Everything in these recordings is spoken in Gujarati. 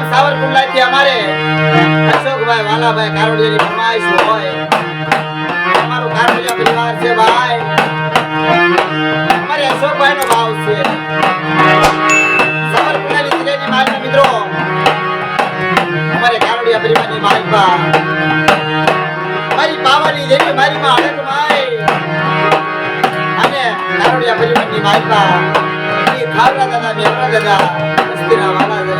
ગામ સાવરકુંડલાથી અમારે અશોકભાઈ વાલાભાઈ કારોડિયાની ફરમાઈશ હોય. અમારું કારોડિયા પરિવાર ભાવ છે. સાવરકુંડલાની જિલ્લાની માલના મિત્રો. અમારે કારોડિયા પરિવારની માલપા મારી પાવાની દેવી મારી માં અડક ભાઈ અને કારોડિયા પરિવારની માલપા એ ખાવડા દાદા મેમરા દાદા, વસ્તીના વાળા દાદા.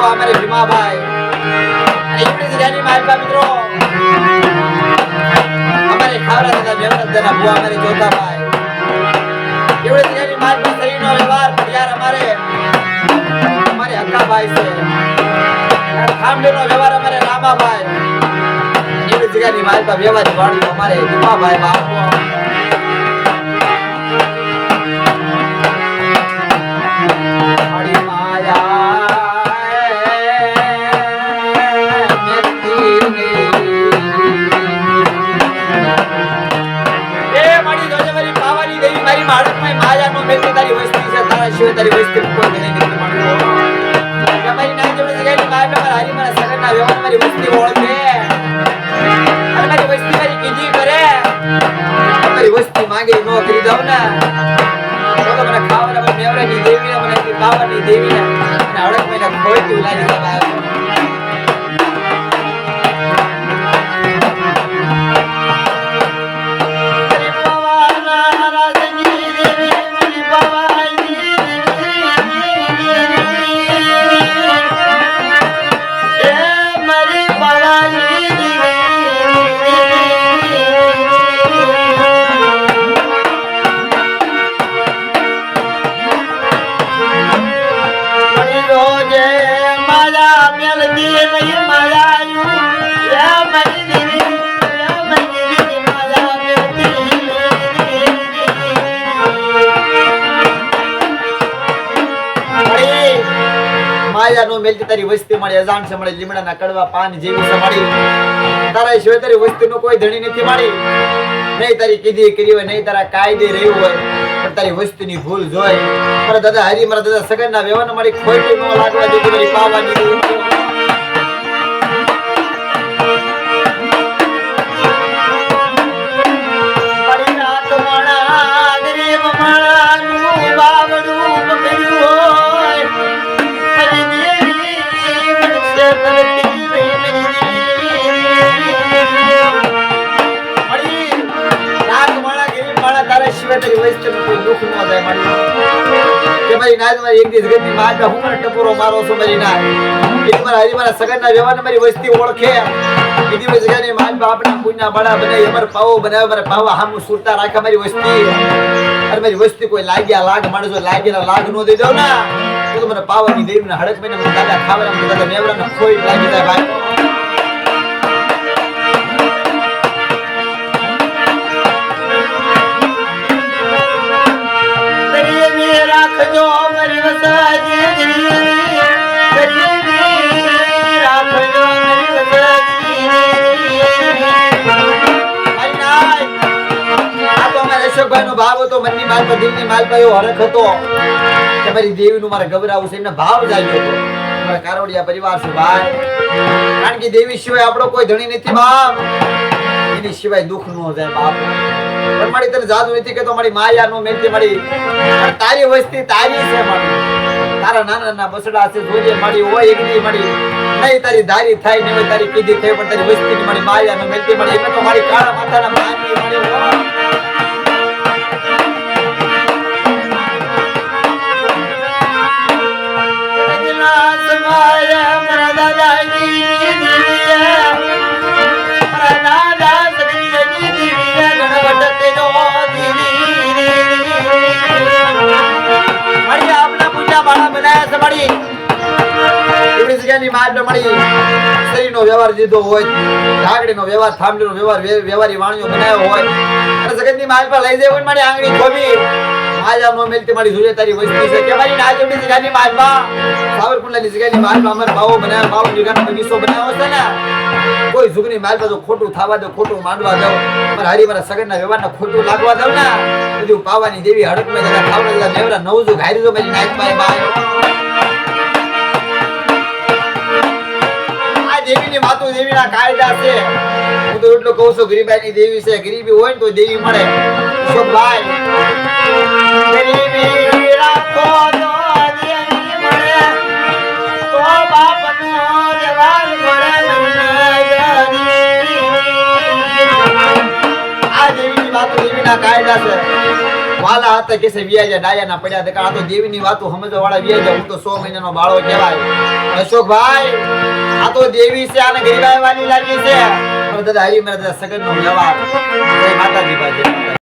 અમારે ભીમાભાઈ. અને એમની જગ્યાની માલપા મિત્રો, અમારે ખાવડા દાદા મેવરત દાદા બુઆ અમારે જોતાભાઈ એવડે જગ્યાની માલપા શરીરનો વ્યવહાર તૈયાર અમારે અમારે હક્કાભાઈ છે. અને ખામડીનો વ્યવહાર અમારે રામાભાઈ. એવડી જગ્યાની માલપા વ્યવહાર વાળ્યું અમારે દીપાભાઈ બાપુ. છે તારા શિવ તારી વસ્તી કોઈ નહીં નીકળી મારું કે મારી નાઈ જોડે જગ્યાની માયા પર હારી મારા સગનના વ્યવહાર મારી વસ્તી ઓળખે અને મારી વસ્તી મારી કીધી કરે મારી વસ્તી માંગે નો કરી દઉં ને તો તો મને ખાવાના મને મેલતી તારી વસ્તી મળી, અજાણ છે મળી, લીમડાના કડવા, પાન જેવી મળી. તારા શિવાય તારી વસ્તીનો કોઈ ધણી નથી મળી. નહીં તારી કીધી કરી હોય, નહીં તારા કાયદે રહ્યું હોય, પણ તારી વસ્તીની ભૂલ જોઈ. મારા દાદા હરી, મારા દાદા સગનના વ્યવહાર મારી ખોટી ન લાગવા દીધી, મારી પાવાની તારા સિવાય તારી કોઈ દુઃખ ન થાય મારી કે મારી નાત મારી એક દિવસ ગતિ માં હું મને ટપોરો મારો છું મારી નાત એ મારા હરી મારા સગનના વ્યવહાર મારી વસ્તી ઓળખે. એ દિવસ જગ્યાની માલ બાપના પુણ્ય બડા બનાવી અમાર પાવો બનાવે મારા પાવા હામું સુરતા રાખે મારી વસ્તી. વસ્તી કોઈ લાગ્યા લાગ માણસો, લાગ્યા લાગ નો દઈ મને પાવાની દેવી ને હડક દાદા ખાવાના દાદા મેવડા ને ખોઈ લાગી અશોકભાઈનો ભાવ હતો મારી કારોડિયા પરિવાર છે કારણ કે દેવી સિવાય આપણો કોઈ ધણી નથી બાપ એની સિવાય દુઃખ નો જાય બાપ પણ મારી જાદુ નથી કે મારી માયા નો મેલતી મારી તારી વસ્તી તારી છે તારા નાના નાના બસડા છે, જોજે મારી હોય એક નહીં મળી નહીં તારી ધારી થાય, નહીં તારી કીધી થાય, પણ તારી વસ્તી મારી માયા મેલતી એમાં તો મારી કાળા માતાના માની મારી જગ્યાની સ્ત્રીનો વ્યવહાર દીધો હોય ઢાકડીનો વ્યવહાર, થાંભલીનો વ્યવહાર વ્યવહારી વાણીઓ બનાવ્યો હોય, અને જગતની માલ પર લઈ જાય મારી આંગળી ખોબી માજા નો મારી જોઈએ છે કે મારી માલમાં સાવરકુંડલાની જગ્યાની જગ્યાનો બગીચો બનાવ્યો ને. કોઈ જુગની માલ જો ખોટું થવા દો, ખોટું માંડવા દો, મારા હરી મારા સગનના વ્યવહારને ખોટું લાગવા દઉં ને. બધું પાવાની દેવી હડકમાં જરા ખાવડા જરા નેવરા નવ જુગ હારી જો મારી વાતો દેવીના કાયદા છે. હું તો એટલું કહું છું, ગરીબાઈની દેવી છે. ગરીબી હોય ને તો દેવી મળે. અશોકભાઈ તો દેવી મળે. મળે આ દેવીની વાતો દેવીના કાયદા છે. વાલા હતા કે વ્યાજા ડાયાના પડ્યા હતા. આ તો દેવીની વાતો સમજવા વાળા વ્યાજા, હું તો સો મહિનાનો બાળો કહેવાય. અશોકભાઈ, આ તો દેવી છે, આને ગરીબાઈ વાલી લાગી છે. પણ દાદા હરી મારા દાદા સગન નો વ્યવહાર. જય માતાજી, બાજે.